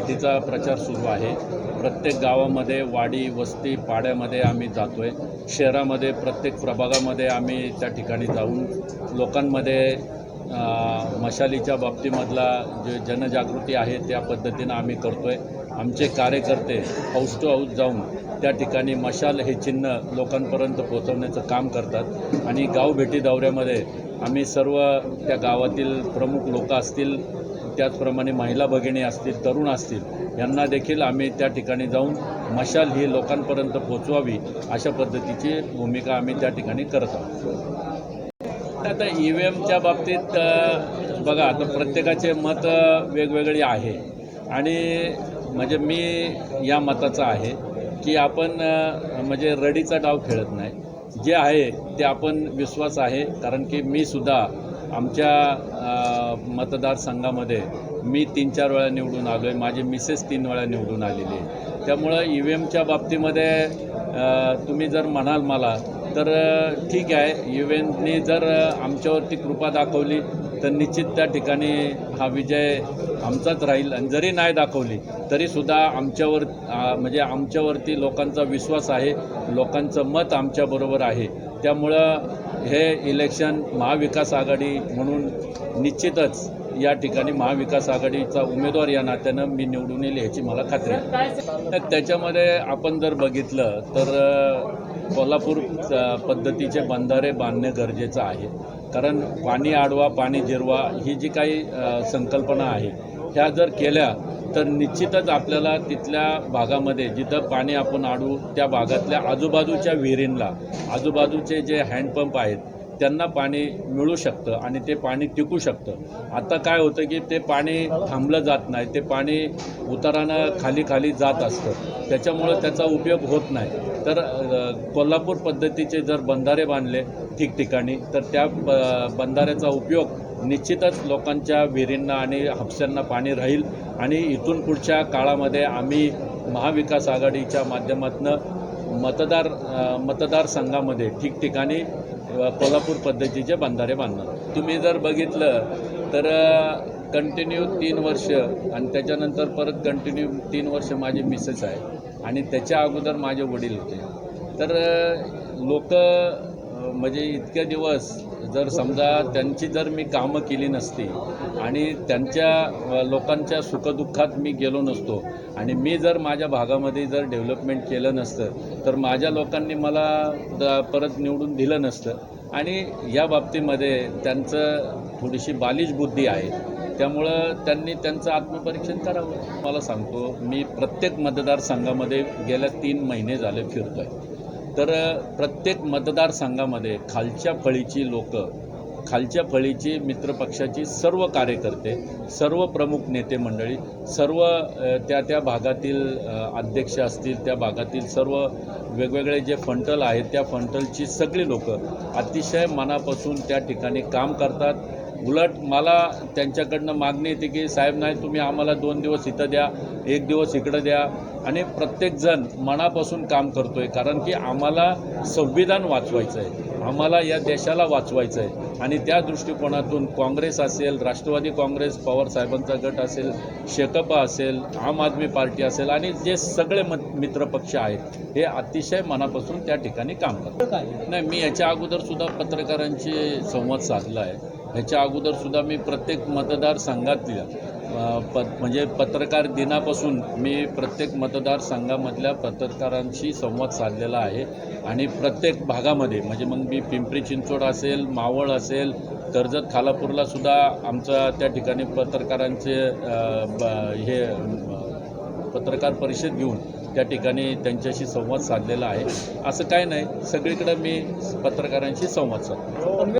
भेटीचा प्रचार सुरू आहे. प्रत्येक गावामध्ये वाडी वस्ती पाड्यामध्ये आम्ही जातो आहे शहरामध्ये प्रत्येक प्रभागामध्ये आम्ही त्या ठिकाणी जाऊन लोकांमध्ये मशालीच्या बाबतीमधला जे जनजागृती आहे त्या पद्धतीनं आम्ही करतो आहे आमचे कार्यकर्ते हाऊस टू हाऊस जाऊन त्या ठिकाणी मशाल हे चिन्ह लोकांपर्यंत पोहोचवण्याचं काम करतात. आणि गावभेटी दौऱ्यामध्ये आम्ही सर्व त्या गावातील प्रमुख लोक असतील त्याचप्रमाणे महिला भगिनी असतील तरुण असतील यांना देखील आम्ही त्या ठिकाणी जाऊन मशाल ही लोकांपर्यंत पोचवावी अशा पद्धतीची भूमिका आम्ही त्या ठिकाणी करत आहोत. आता ई व्ही एमच्या बाबतीत बघा आता प्रत्येकाचे मत वेगवेगळी वेगवेगळे आहे. आणि म्हणजे मी या मताचा आहे की आपण म्हणजे रडीचा डाव खेळत नाही. जे आहे ते आपण विश्वास आहे. कारण की मी सुद्धा आमच्या मतदारसंघामध्ये मी तीन चार वेळा निवडून आलो आहे माझी मिसेस तीन वेळा निवडून आलेली आहे. त्यामुळं ई व्ही एमच्या बाबतीमध्ये तुम्ही जर म्हणाल मला तर ठीक आहे ई व्ही जर आमच्यावरती कृपा दाखवली तर निश्चित त्या ठिकाणी हा विजय आमचाच राहील. आणि जरी नाही दाखवली तरीसुद्धा आमच्यावर म्हणजे आमच्यावरती लोकांचा विश्वास आहे लोकांचं मत आमच्याबरोबर आहे. त्यामुळं हे इलेक्शन महाविकास आघाडी म्हणून निश्चितच या ठिकाणी महाविकास आघाडीचा उमेदवार या नात्यानं मी निवडून येईल ह्याची मला खात्री आहे. तर त्याच्यामध्ये आपण जर बघितलं तर कोल्हापूर पद्धतीचे बंधारे बांधणे गरजेचं आहे. कारण पाणी आडवा पाणी जिरवा ही जी काही संकल्पना आहे ह्या जर केल्या तर निश्चितच आपल्याला तिथल्या भागामध्ये जिथं पाणी आपण आडू त्या भागातल्या आजूबाजूच्या विहिरींना आजूबाजूचे जे हँडपंप आहेत त्यांना पाणी मिळू शकतं आणि ते पाणी टिकू शकतं. आता काय होतं की ते पाणी थांबलं जात नाही ते पाणी उतारानं खाली खाली जात असतं. त्याच्यामुळं त्याचा उपयोग होत नाही. तर कोल्हापूर पद्धतीचे जर बंधारे बांधले ठिकठिकाणी तर त्या ब बंधाऱ्याचा उपयोग निश्चितच लोकांच्या विहिरींना आणि हापस्यांना पाणी राहील. आणि इथून पुढच्या काळामध्ये आम्ही महाविकास आघाडीच्या माध्यमातून मतदार मतदारसंघामध्ये ठिकठिकाणी कोल्हापूर पद्धतीचे बंधारे बांधणार तुम्ही जर बघितलं तर कंटिन्यू तीन वर्ष आणि त्याच्यानंतर परत कंटिन्यू तीन वर्ष माझी मिसेस आहे आणि त्याच्या अगोदर माझे वडील होते. तर लोक म्हणजे इतके दिवस जर समजा त्यांची जर मी कामं केली नसती आणि त्यांच्या लोकांच्या सुखदुःखात मी गेलो नसतो आणि मी जर माझ्या भागामध्ये जर डेव्हलपमेंट केलं नसतं तर माझ्या लोकांनी मला द- परत निवडून दिलं नसतं. आणि या बाबतीमध्ये त्यांचं थोडीशी बालिश बुद्धी आहे. त्यामुळं त्यांनी त्यांचं आत्मपरीक्षण करावं. मला सांगतो मी प्रत्येक मतदारसंघामध्ये गेल्या तीन महिने झाले फिरतो आहे तर प्रत्येक मतदारसंघामध्ये खालच्या फळीची लोक खालच्या फळीची मित्रपक्षाची सर्व कार्यकर्ते सर्व प्रमुख नेते मंडळी सर्व त्या त्या भागातील अध्यक्ष असतील त्या भागातील सर्व वेगवेगळे जे फंटल आहेत त्या फंटलची सगळी लोकं अतिशय मनापासून त्या ठिकाणी काम करतात. उलट मला त्यांच्याकडनं मागणी येते की साहेब नाही तुम्ही आम्हाला दोन दिवस इथं द्या एक दिवस इकडं द्या. आणि प्रत्येकजण मनापासून काम करतोय कारण की आम्हाला संविधान वाचवायचं आहे आम्हाला या देशाला वाचवायचं आहे आणि त्या दृष्टिकोनातून काँग्रेस असेल राष्ट्रवादी काँग्रेस पवार साहेबांचा गट असेल शेकपा असेल आम आदमी पार्टी असेल आणि जे सगळे मत मित्रपक्ष आहेत हे अतिशय मनापासून त्या ठिकाणी काम करतात. नाही मी याच्या अगोदर सुद्धा पत्रकारांशी संवाद साधला आहे. ह्याच्या अगोदरसुद्धा मी प्रत्येक मतदारसंघातल्या प म्हणजे पत्रकार दिनापासून मी प्रत्येक मतदारसंघामधल्या पत्रकारांशी संवाद साधलेला आहे. आणि प्रत्येक भागामध्ये म्हणजे मग मी पिंपरी चिंचवड असेल मावळ असेल कर्जत खालापूरलासुद्धा आमचा त्या ठिकाणी पत्रकारांचे ब- हे पत्रकार परिषद घेऊन त्या ठिकाणी त्यांच्याशी संवाद साधलेला आहे. असं काय नाही सगळीकडे मी पत्रकारांशी संवाद साधतो.